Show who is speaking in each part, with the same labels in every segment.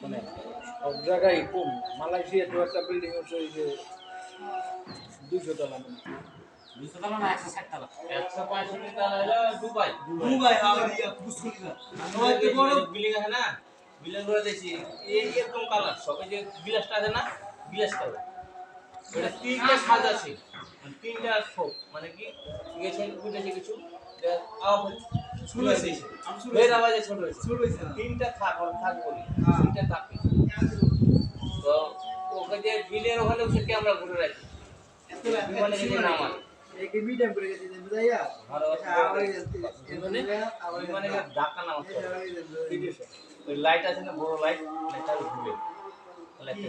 Speaker 1: মানে সব জায়গায় কম। মালয়েশিয়া তো একটা বিল্ডিং হচ্ছে ওই যে দুশো তলা মনে
Speaker 2: দুশো তলা না একশো ষাট তলা?
Speaker 3: একশো পঁয়ষট্টি তালা হলো দুবাই।
Speaker 4: দুবাই। হাওয়া না সবাই তো বড়
Speaker 3: বিল্ডিং আছে না বিল্ডিং করে দেখছি এই এরকম কালার সব এই যে আছে না গ্লাস কালার এটা তিনটা সাজ আছে মানে তিনটা শোক মানে কি? গেছে বুঝেছে কিছু। যে
Speaker 4: শুরু হয়েছে।
Speaker 3: বের আওয়াজে হয়েছে।
Speaker 4: শুরু হয়েছে
Speaker 3: তিনটা থাক থাক বলি।
Speaker 4: হ্যাঁ।
Speaker 3: তিনটা থাকে তো ওকে যে বিলের ওখানে সে ক্যামেরা ঘুরে রাখি? যে মানে বিদেশে। ওই লাইট আছে না বড় লাইট লাইটটা ঘুরে। লাইটটা।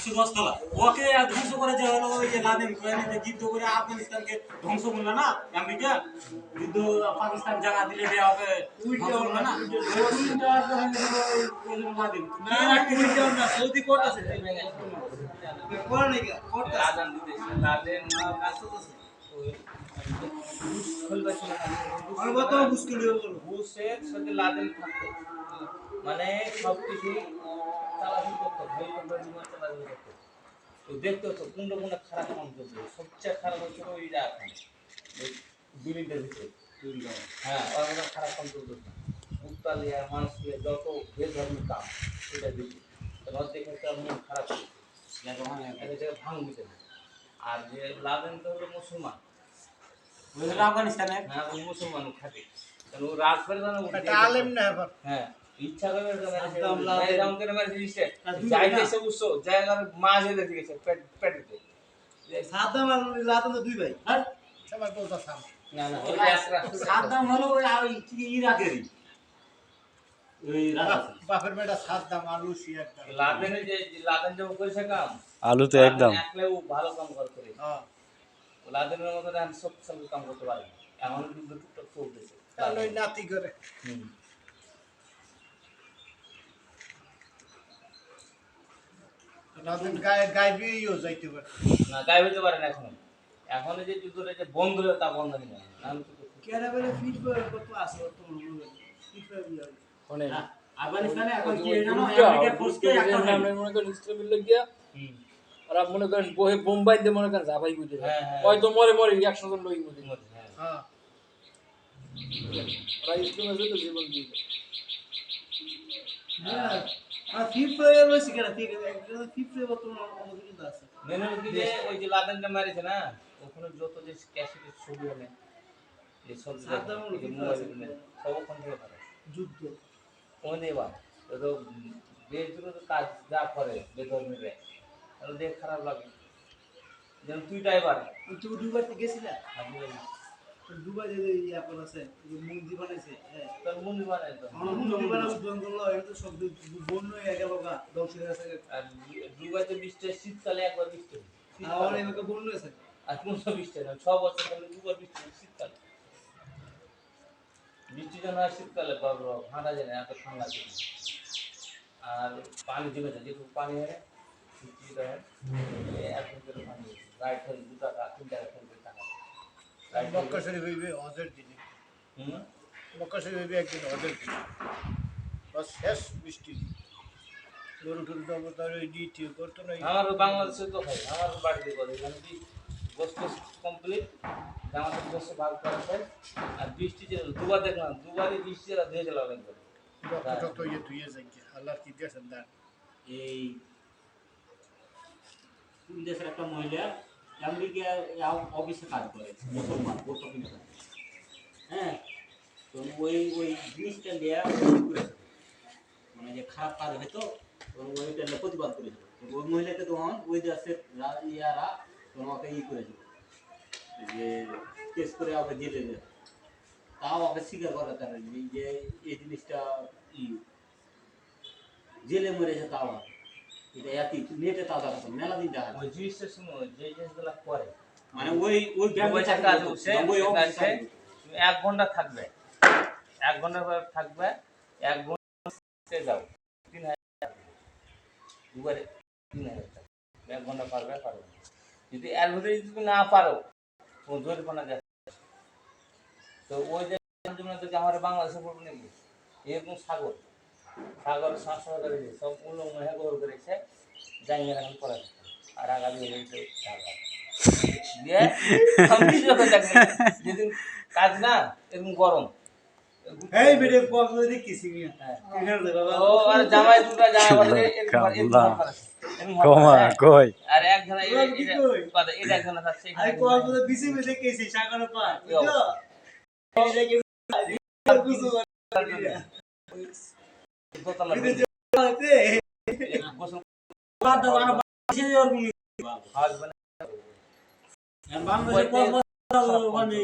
Speaker 1: একশো
Speaker 2: দশ তলা ওকে ধ্বংস করে যে হলো ওই যে লাদেন কোয়ালিতে যুদ্ধ করে আফগানিস্তানকে ধ্বংস করল না আমেরিকা যুদ্ধ পাকিস্তান জায়গা দিলে যে ওকে ধ্বংস করল না
Speaker 4: সৌদি কোর্ট আছে
Speaker 3: লাদেন
Speaker 4: কাছে আছে আর বলো
Speaker 3: বুসের সাথে লাদেন থাকতো মানে সব কিছু চালাচল করতো হেলিকপ্টার বিমান চালাচল করতো। তো দেখতে হতো কোনটা কোনটা খারাপ কাম চলছে সবচেয়ে খারাপ হচ্ছে ওই রাখান ওই ভিতরে। হ্যাঁ ওরা খারাপ কাম চলতো উত্তালিয়া মানুষ যত বেধর্মী কাম সেটা দিচ্ছে তোমার দেখে একটা মন খারাপ হয়েছে একটা জায়গায় ভাঙ দিতে না আর যে লাদেন হলো মুসলমান।
Speaker 2: আফগানিস্তানে
Speaker 3: হ্যাঁ মুসলমান ও খাটে। কারণ ও রাগ করে জানো হ্যাঁ। ইচ্ছা করে
Speaker 4: একদম লাদেন।
Speaker 3: করে মেরে দিয়েছে যাইতেছে উৎস জায়গার মাঝ দিয়েছে পেট পেটেতে।
Speaker 4: সাদ্দাম আর লাদেন দুই ভাই।
Speaker 2: হ্যাঁ?
Speaker 3: না
Speaker 2: হলো ওই ইরাকেরই।
Speaker 5: আলু শিয়ার দাম
Speaker 3: লাদেনে যে যে লাদেন যে কাম
Speaker 6: তো একদম।
Speaker 3: ভালো কাম করে
Speaker 5: হ্যাঁ।
Speaker 3: লাদেনের মতো সব সব কাম করতে পারে না। এখন কিন্তু টুকটাক চলতেছে।
Speaker 5: নাতি করে। যাইতে পারে।
Speaker 3: না হইতে পারে না এখন। এখন যে বন্ধ হলো তা বন্ধ নেই নাহলে
Speaker 4: কেন বলে ফিট করে কত আছে তোমার মনে ফিট করে
Speaker 2: আফগানিস্তানে এখন কি জানো?
Speaker 1: উল্টা,
Speaker 2: ফোর্সকে একটা
Speaker 1: যে করেন
Speaker 3: হুম।
Speaker 1: ওরা মনে করেন বহে বোম্বাই দিয়ে মনে করেন জাফাই বুঝে
Speaker 3: হ্যাঁ, হ্যাঁ।
Speaker 1: হয়তো মরে মরে একশো জন লোক মধ্যে
Speaker 3: হ্যাঁ।
Speaker 5: হ্যাঁ।
Speaker 1: ওরা ইসলামের জন্য জীবন দিয়ে
Speaker 4: হ্যাঁ। আর রয়েছে কেন? ঠিক আছে আমাদের কিন্তু
Speaker 3: মেনে যে ওই যে লাদেনটা মেরেছে না? ওখানে যত যে ক্যাসেটের ছবি আনে যে সব সব ওখান থেকে
Speaker 4: যুদ্ধ।
Speaker 3: তো কাজ যা করে বেধর্মীরা তাহলে দেখ খারাপ লাগে। যেন তুই ড্রাইভার
Speaker 4: তুমি দুবাইতে গেছিলা? দুবাই যে ইয়া করে আছে মন্দির বানাইছে হ্যাঁ।
Speaker 3: তোর মন্দির
Speaker 4: মন্দির করল এটা সব বন্য হয়ে গেল গা। ধ্বংস হয়ে গেছে।
Speaker 3: আর দুবাইতে বৃষ্টি শীতকালে একবার বৃষ্টি।
Speaker 4: এলাকা বন্য হয়েছে।
Speaker 3: আর কোন সব বৃষ্টি না। ছ বছর ধরে দুবার বৃষ্টি শীতকালে। বৃষ্টি যেন হয় শীতকালে বাবা যায় না এত ঠান্ডা ছিল আর পানি জমে যায় যেটুকু পানি হয় বৃষ্টিটা হয় এক পানি রাইট হয়ে দু টাকা তিন টাকা ফেলবে টাকা
Speaker 5: মক্কা শরীফ হইবে হজের দিনে। মক্কা শরীফ হইবে একদিন হজের দিনে। বাস শেষ বৃষ্টি গরু টরু দেবো তার ওই ডিটি করতো না
Speaker 3: আমার বাংলাদেশে তো হয় আমার বাড়িতে করে কি গোস্ত কমপ্লিট আমাদের গোস্ত ভাগ করা হয় আর বৃষ্টি যে দুবার দেখলাম দুবারই বৃষ্টি এরা ধুয়ে গেল অনেক করে
Speaker 5: ইয়ে ধুয়ে আল্লাহর কি দিয়েছেন? দান
Speaker 2: এই দেশের একটা মহিলা অফিসে কাজ করে হ্যাঁ? তো ওই ওই জিনিসটা নেওয়া মানে যে খারাপ কাজ হয়তো ওইটা প্রতিবাদ করেছিল ওই মহিলাকে তখন ওই দেশের ইয়ারা তোমাকে ই করেছিল যে করে আবার জেলে দেয় তাও আবার স্বীকার করে যে এই জিনিসটা জেলে মরেছে তাও আবার। এটা একই নেটে তাজা কথা মেলা দিন দেখা
Speaker 3: ওই জিনিসটা শুনো যে জিনিসগুলো করে।
Speaker 2: মানে ওই ওই ব্যাংকে
Speaker 3: কাজ হচ্ছে,
Speaker 2: ওই অফিসে
Speaker 3: কাজে
Speaker 2: চাকরি করতো।
Speaker 3: তুমি এক ঘণ্টা থাকবে। এক ঘণ্টা থাকবে এক ঘণ্টা যাও। তিন হাজার দুবারে তিন হাজার এক ঘণ্টা পারবে পারবে যদি ভিতরে যদি তুমি না পারো জরিমানা দেয় তো ওই যে আমার বাংলাদেশে পড়বে নাকি এরকম সাগর সাগর সংস্কার সব উল্লং করেছে যাই এখন পড়া আর আগামী যেদিন কাজ না এরকম গরম।
Speaker 4: এই ভিডিও কল করে দেখিস মিয়া
Speaker 3: হ্যাঁ।
Speaker 4: কি খেলতে বাবা?
Speaker 3: ও আর জামাই দুটা জামাই আর-
Speaker 6: কমা কই?
Speaker 3: এক? এটা
Speaker 4: আরে কল করে বিসি সাগর পা বুঝছ?
Speaker 2: মানে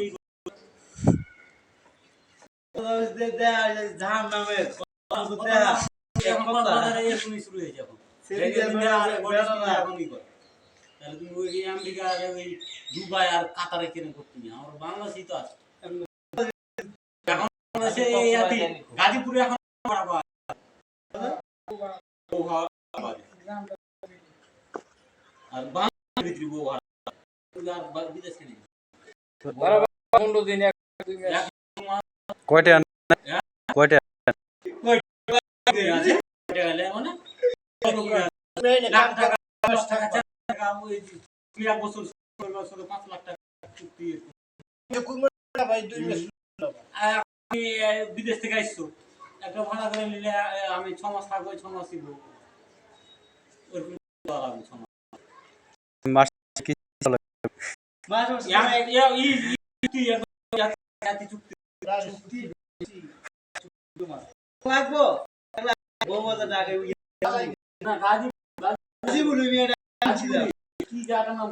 Speaker 2: ওই দুবাই আর কাতারে কেন করতে আমার বাংলাদেশই তো আছে এখন গাজীপুরে এখন করা হয়। বউ হাওয়া বাজে। আর বাংলাদেশের ভিতরে বউ আর বিদেশে নেই।
Speaker 1: পনেরো দিন এক দুই মাস
Speaker 6: কয়টা? কয়টা?
Speaker 2: মানে বিদেশ থেকে আসছো একটা ভাড়া করে নিলে আমি ছ মাস থাকব ছ মাস ইয়া-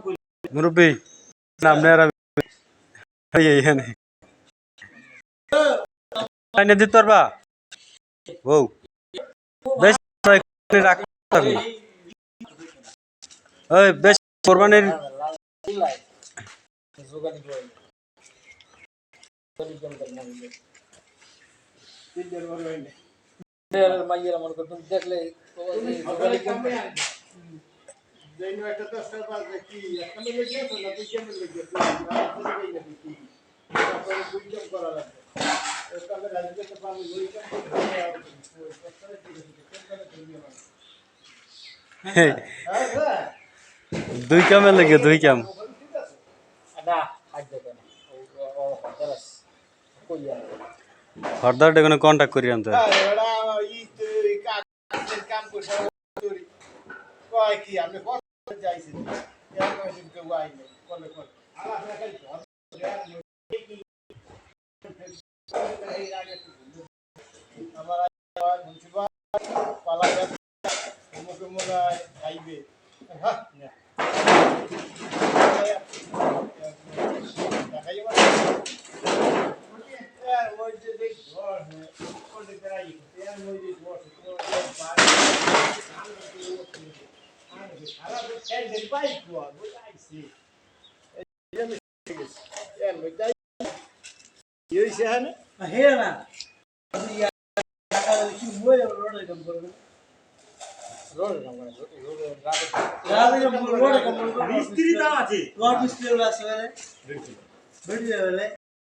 Speaker 2: কইলি?
Speaker 6: মুরব্বী আপনারা এনে দিতে পারবা? বউ। বেশ রাখ ওই বেশ কোরবানির
Speaker 1: দেখলে
Speaker 5: করা লাগবে ওখানে রাজকে তো পানি দুই কেমন হ্যাঁ হ্যাঁ
Speaker 6: দুই কামে লেগে দুই কাম
Speaker 1: না হাত দেবে না ও ও দাঁড়াস কইয়া
Speaker 6: হরদার ডেকে কন্ট্যাক্ট করি আনতে
Speaker 5: আরে ওরা ই তুই কাজ কাম করছ তুই কয় কি আমি কত যাইছি ইয়ার কয় দিন কেউ আইলে কলে কলে আলা না খালি আমার আজ